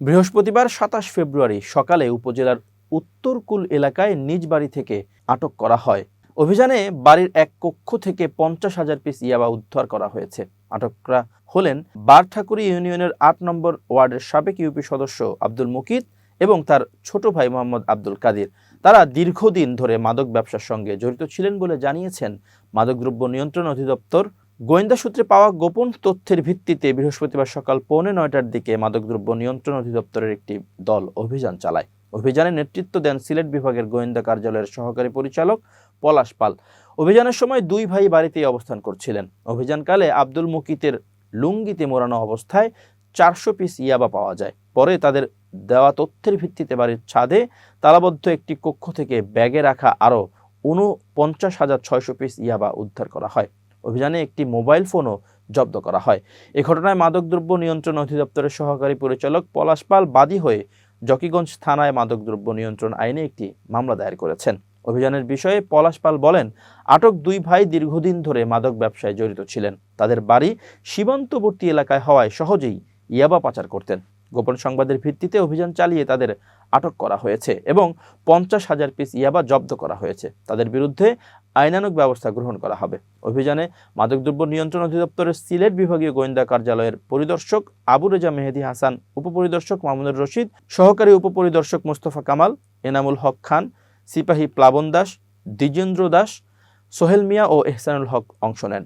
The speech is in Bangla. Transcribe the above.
বৃহস্পতিবার সাতাশ ফেব্রুয়ারি সকালে উপজেলার উত্তরকুল এলাকায় নিজ বাড়ি থেকে আটক করা হয়। অভিযানে বাড়ির এক কক্ষ থেকে পঞ্চাশ হাজার পিস ইয়াবা উদ্ধার করা হয়েছে। আটকরা হলেন বারঠাকুরি ইউনিয়নের আট নম্বর ওয়ার্ডের সাবেক ইউপি সদস্য আব্দুল মুকিত এবং তার ছোট ভাই মোহাম্মদ আব্দুল কাদির। তারা দীর্ঘদিন ধরে মাদক ব্যবসার সঙ্গে জড়িত ছিলেন বলে জানিয়েছেন মাদকদ্রব্য নিয়ন্ত্রণ অধিদপ্তর গোয়েন্দা সূত্রে পাওয়া গোপন তথ্যের ভিত্তিতে বৃহস্পতিবার সকাল পৌনে নয়টার দিকে মাদকদ্রব্য নিয়ন্ত্রণ অধিদপ্তরের একটি দল অভিযান চালায়। অভিযানে নেতৃত্ব দেন সিলেট বিভাগের গোয়েন্দা কার্যালয়ের সহকারী পরিচালক পলাশ পাল। অভিযানের সময় দুই ভাই বাড়িতেই অবস্থান করছিলেন। অভিযানকালে আব্দুল মুকিতের লুঙ্গিতে মোড়ানো অবস্থায় চারশো পিস ইয়াবা পাওয়া যায়। পরে তাদের দেওয়া তথ্যের ভিত্তিতে বাড়ির ছাদে তালাবদ্ধ একটি কক্ষ থেকে ব্যাগে রাখা আরও উনপঞ্চাশ হাজার ছয়শো পিস ইয়াবা উদ্ধার করা হয়। অভিযানে একটি মোবাইল ফোনও জব্দ করা হয়। এ ঘটনায় মাদকদ্রব্য নিয়ন্ত্রণ অধিদপ্তরের সহকারী পরিচালক পলাশ পাল বাদী হয়ে জকিগঞ্জ থানায় মাদকদ্রব্য নিয়ন্ত্রণ আইনে একটি মামলা দায়ের করেছেন। অভিযানের বিষয়ে পলাশ পাল বলেন, আটক দুই ভাই দীর্ঘদিন ধরে মাদক ব্যবসায় জড়িত ছিলেন। তাদের বাড়ি সীমান্তবর্তী এলাকায় হওয়ায় সহজেই ইয়াবা পাচার করতেন। গোপন সংবাদের ভিত্তিতে অভিযান চালিয়ে তাদের আটক করা হয়েছে এবং পঞ্চাশ হাজার পিস ইয়াবা জব্দ করা হয়েছে। তাদের বিরুদ্ধে আইনানুক ব্যবস্থা গ্রহণ করা হবে। অভিযানে মাদকদ্রব্য নিয়ন্ত্রণ অধিদপ্তরের সিলেট বিভাগীয় গোয়েন্দা কার্যালয়ের পরিদর্শক আবু রেজা মেহেদি হাসান, উপপরিদর্শক মামুনুর রশিদ, সহকারী উপপরিদর্শক মোস্তফা কামাল, এনামুল হক খান, সিপাহী প্লাবন দাস, দ্বিজেন্দ্র দাস, সোহেল মিয়া ও এহসানুল হক অংশ নেন।